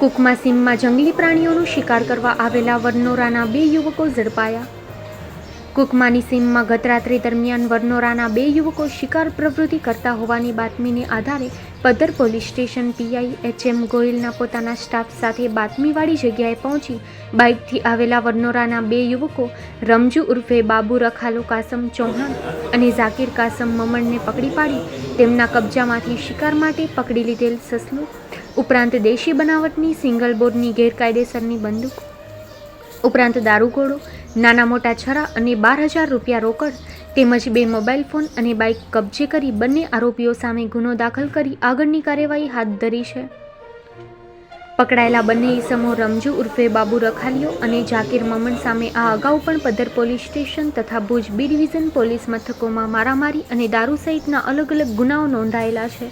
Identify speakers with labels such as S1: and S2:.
S1: કુકમા સીમમાં જંગલી પ્રાણીઓનો શિકાર કરવા આવેલા વરનોરાના બે યુવકો ઝડપાયા. કુકમાની સીમમાં ગત રાત્રે દરમિયાન વરનોરાના બે યુવકો શિકાર પ્રવૃત્તિ કરતા હોવાની બાતમીને આધારે Paddhar police station PI H M ગોયલના પોતાના સ્ટાફ સાથે બાતમીવાળી જગ્યાએ પહોંચી બાઇકથી આવેલા વરનોરાના બે યુવકો રમજુ ઉર્ફે બાબુ રખાલો કાસમ ચૌહાણ અને ઝાકીર કાસમ મમણને પકડી પાડી તેમના કબજામાંથી શિકાર માટે પકડી લીધેલ સસલું ઉપરાંત દેશી બનાવટની, સિંગલ બોર્ડની ગેરકાયદેસરની બંદૂક, ઉપરાંત દારૂગોળો નાના મોટા છરા અને બાર હજાર રૂપિયા રોકડ, તેમજ બે મોબાઈલ ફોન અને બાઇક કબજે કરી બંને આરોપીઓ સામે ગુનો દાખલ કરી આગળની કાર્યવાહી હાથ ધરી છે. પકડાયેલા બંને ઇસમો રમજુ ઉર્ફે બાબુ રખાલિયો અને જાકીર મમણ સામે આ અગાઉ પણ પદ્ધર પોલીસ સ્ટેશન તથા ભુજ બી ડિવિઝન પોલીસ મથકોમાં મારામારી અને દારૂ સહિતના અલગ અલગ ગુનાઓ નોંધાયેલા છે.